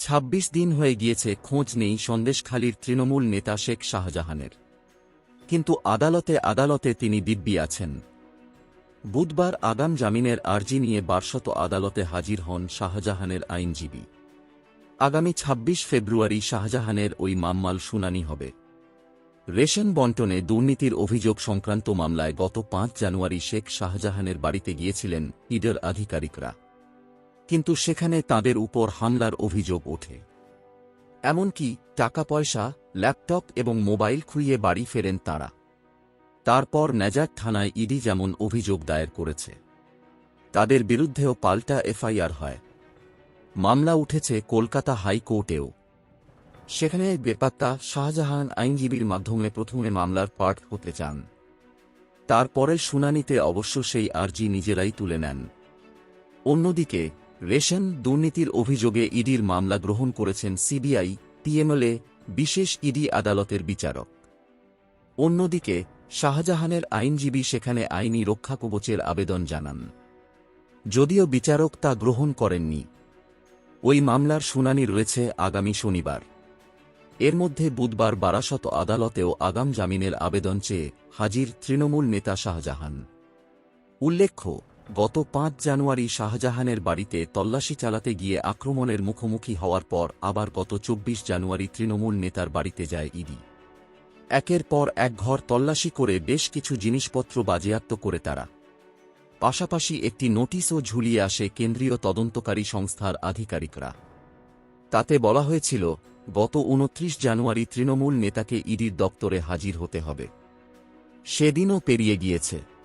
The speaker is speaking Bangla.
ছাব্বিশ দিন হয়ে গিয়েছে, খোঁজ নেই সন্দেশখালীর তৃণমূল নেতা শেখ শাহজাহানের। কিন্তু আদালতে আদালতে তিনি দিব্যি আছেন। বুধবার আগাম জামিনের আর্জি নিয়ে বারশত আদালতে হাজির হন শাহজাহানের আইনজীবী। আগামী ২৬ ফেব্রুয়ারি শাহজাহানের ওই মামলার শুনানি হবে। রেশন বন্টনে দুর্নীতির অভিযোগ সংক্রান্ত মামলায় গত পাঁচ জানুয়ারি শেখ শাহজাহানের বাড়িতে গিয়েছিলেন ইডের আধিকারিকরা। কিন্তু সেখানে তাদের উপর হামলার অভিযোগ ওঠে। এমনকি টাকা পয়সা ল্যাপটপ এবং মোবাইল খুইয়ে বাড়ি ফেরেন তারা। তারপর নেজার থানায় ইডি যেমন অভিযোগ দায়ের করেছে। তাদের বিরুদ্ধেও পাল্টা এফআইআর হয়। মামলা উঠেছে কলকাতা হাইকোর্টেও। সেখানে বেপাত্তা শাহজাহান আইনজীবীর মাধ্যমে প্রথমে মামলার পার্ট হতে চান। তারপরের শুনানিতে অবশ্য সেই আর্জি নিজেরাই তুলে নেন। অন্যদিকে রেশন দুর্নীতির অভিযোগে ইডির মামলা গ্রহণ করেছেন সিবিআই পিএমএলএ বিশেষ ইডি আদালতের বিচারক। অন্যদিকে, শাহজাহানের আইনজীবী সেখানে আইনি রক্ষা কবচের আবেদন জানান। যদিও বিচারক তা গ্রহণ করেননি, ওই মামলার শুনানি রয়েছে আগামী শনিবার। এর মধ্যে বুধবার বারাসত আদালতেও আগাম জামিনের আবেদন চেয়ে হাজির তৃণমূল নেতা শাহজাহান। উল্লেখ্য গত পাঁচ জানুয়ারি শাহজাহানের বাড়িতে তল্লাশি চালাতে গিয়ে আক্রমণের মুখোমুখি হওয়ার পর আবার গত চব্বিশ জানুয়ারি তৃণমূল নেতার বাড়িতে যায় ইডি। একের পর এক ঘর তল্লাশি করে বেশ কিছু জিনিসপত্র বাজেয়াপ্ত করে তারা। পাশাপাশি একটি নোটিশও ঝুলিয়ে আসে কেন্দ্রীয় তদন্তকারী সংস্থার আধিকারিকরা। তাতে বলা হয়েছিল, গত উনত্রিশ জানুয়ারি তৃণমূল নেতাকে ইডির দপ্তরে হাজির হতে হবে। সেদিনও পেরিয়ে গিয়েছে।